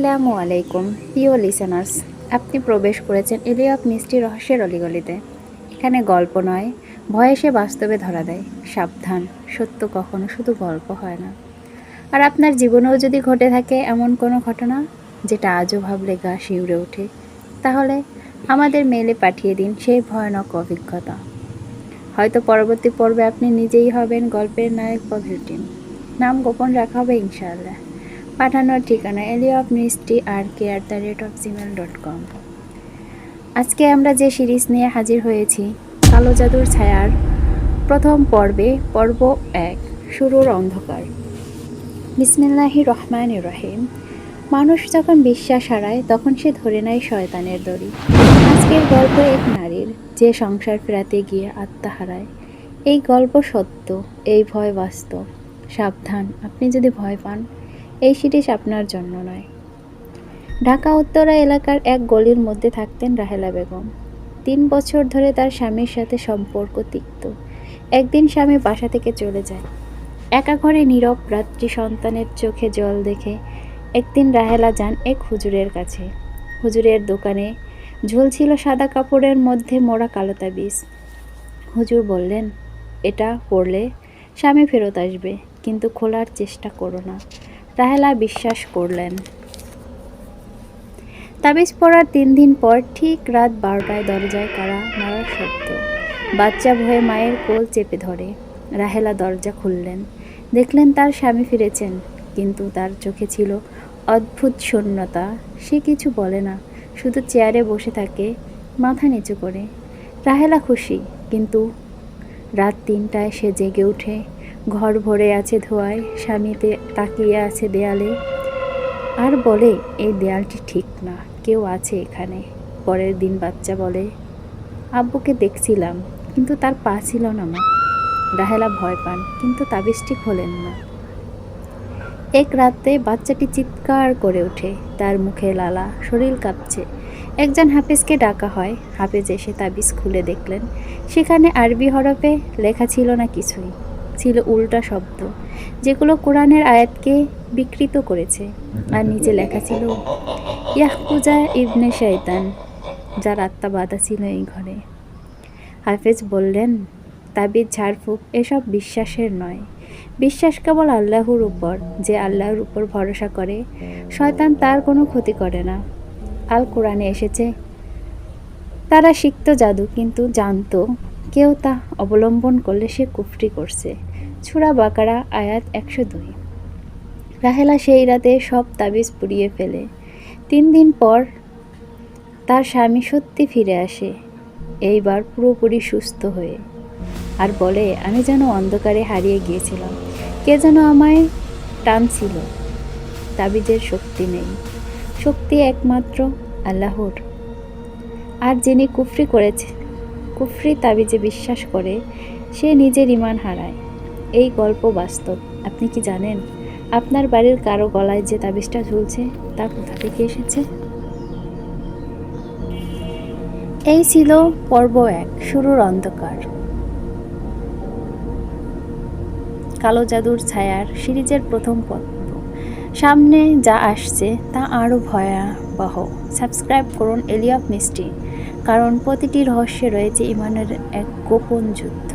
আসসালামু আলাইকুম, প্রিয় লিসেনার্স আপনি প্রবেশ করেছেন এলিয়ক মিষ্টি রহস্যের অলিগলিতে। এখানে গল্প নয় ভয় এসে বাস্তবে ধরা দেয়। সাবধান, সত্য কখনো শুধু গল্প হয় না। আর আপনার জীবনেও যদি ঘটে থাকে এমন কোনো ঘটনা, যেটা আজও ভাবলে গা শিউরে ওঠে, তাহলে আমাদের মেলে পাঠিয়ে দিন সেই ভয়ানক অভিজ্ঞতা। হয়তো পরবর্তী পর্বে আপনি নিজেই হবেন গল্পের নায়ক বা ভিকটিম নাম গোপন রাখা হবে ইনশাআল্লাহ। পাঠানোর ঠিকানা এলিয়ক Mishti R K at the rate of Gmail dot com আজকে আমরা যে সিরিজ নিয়ে হাজির হয়েছি, কালো জাদুর ছায়ার প্রথম পর্বে, পর্ব এক, শুরুর অন্ধকার। বিসমিল্লাহি রহমান রহিম। মানুষ যখন বিশ্বাস হারায়, তখন সে ধরে নেয় শয়তানের দড়ি। আজকের গল্প এক নারীর, যে সংসার ফেরাতে গিয়ে আত্মা হারায়। এই গল্প সত্য, এই ভয় বাস্তব। সাবধান, আপনি যদি ভয় পান এই সিরিজ আপনার জন্য নয়। ঢাকা উত্তরা এলাকার এক গলির মধ্যে থাকতেন রাহেলা বেগম। তিন বছর ধরে তার স্বামীর সাথে সম্পর্ক তিক্ত। একদিন স্বামী বাসা থেকে চলে যায়। একা ঘরে নীরব রাত্রি সন্তানের চোখে জল দেখে একদিন রাহেলা যান এক হুজুরের কাছে। হুজুরের দোকানে ঝুলছিল সাদা কাপড়ের মধ্যে মোড়া কালো তাবিজ হুজুর বললেন, এটা পড়লে স্বামী ফেরত আসবে, কিন্তু খোলার চেষ্টা করো না। রাহেলা বিশ্বাস করলেন। তাবিজ পড়ার তিন দিন পর ঠিক রাত বারোটায় দরজায় কারা মারার শব্দ। বাচ্চা ভয়ে মায়ের কোল চেপে ধরে। রাহেলা দরজা খুললেন। দেখলেন তার স্বামী ফিরেছেন, কিন্তু তার চোখে ছিল অদ্ভুত শূন্যতা। সে কিছু বলে না, শুধু চেয়ারে বসে থাকে, মাথা নিচু করে। রাহেলা খুশি, কিন্তু রাত তিনটায় সে জেগে উঠে ঘর ভরে আছে ধোয়ায়, স্বামীতে তাকিয়ে আছে দেয়ালে। আর বলে, এই দেয়ালটি ঠিক না, কেউ আছে এখানে। পরের দিন বাচ্চা বলে, আব্বুকে দেখছিলাম, কিন্তু তার পা ছিল না মা। রাহেলা ভয় পান, কিন্তু তাবিজটি খোলেন না। এক রাতে বাচ্চাটি চিৎকার করে ওঠে, তার মুখে লালা, শরীর কাঁপছে। একজন হাফেজকে ডাকা হয়, হাফেজ এসে তাবিজ খুলে দেখলেন। সেখানে আরবি হরফে লেখা ছিল না কিছুই। ছিল উল্টা শব্দ, যেগুলো কোরআনের আয়াতকে বিকৃত করেছে। আর নিচে লেখা ছিল, ইয়াহকুজা ইবনে শৈতান যার আত্মা বাধা ছিল এই ঘরে। হাফেজ বললেন, তাবিজ, ঝাড়ফুঁক, এসব বিশ্বাসের নয়। বিশ্বাস কেবল আল্লাহর উপর, যে আল্লাহর উপর ভরসা করে, শয়তান তার কোনো ক্ষতি করে না। আল কোরআনে এসেছে, তারা শিখত জাদু, কিন্তু জানতো কেউ তা অবলম্বন করলে সে কুফরি করছে। ছুরা বাকারা আয়াত একশো দুই। রাহেলা সেই রাতে সব তাবিজ পুড়িয়ে ফেলে। তিন দিন পর তার স্বামী সত্যি ফিরে আসে, এইবার পুরোপুরি সুস্থ হয়ে। আর বলে, আমি যেন অন্ধকারে হারিয়ে গিয়েছিলাম। কে যেন আমায় টানছিল। তাবিজের শক্তি নেই। শক্তি একমাত্র আল্লাহর। আর যিনি কুফরি করেছে, কুফরি তাবিজে বিশ্বাস করে, সে নিজের ইমান হারায়। এই গল্প বাস্তব। আপনি কি জানেন, আপনার বাড়ির কারও গলায় যে তাবিজটা ঝুলছে, তা কোথা থেকে এসেছে? এই ছিল পর্ব এক, শুরুর অন্ধকার। কালো জাদুর ছায়ার সিরিজের প্রথম পর্ব। সামনে যা আসছে, তা আরও ভয়াবহ। সাবস্ক্রাইব করুন এলিয়ক মিষ্টি, কারণ প্রতিটি রহস্যে রয়েছে ইমানের এক গোপন যুদ্ধ।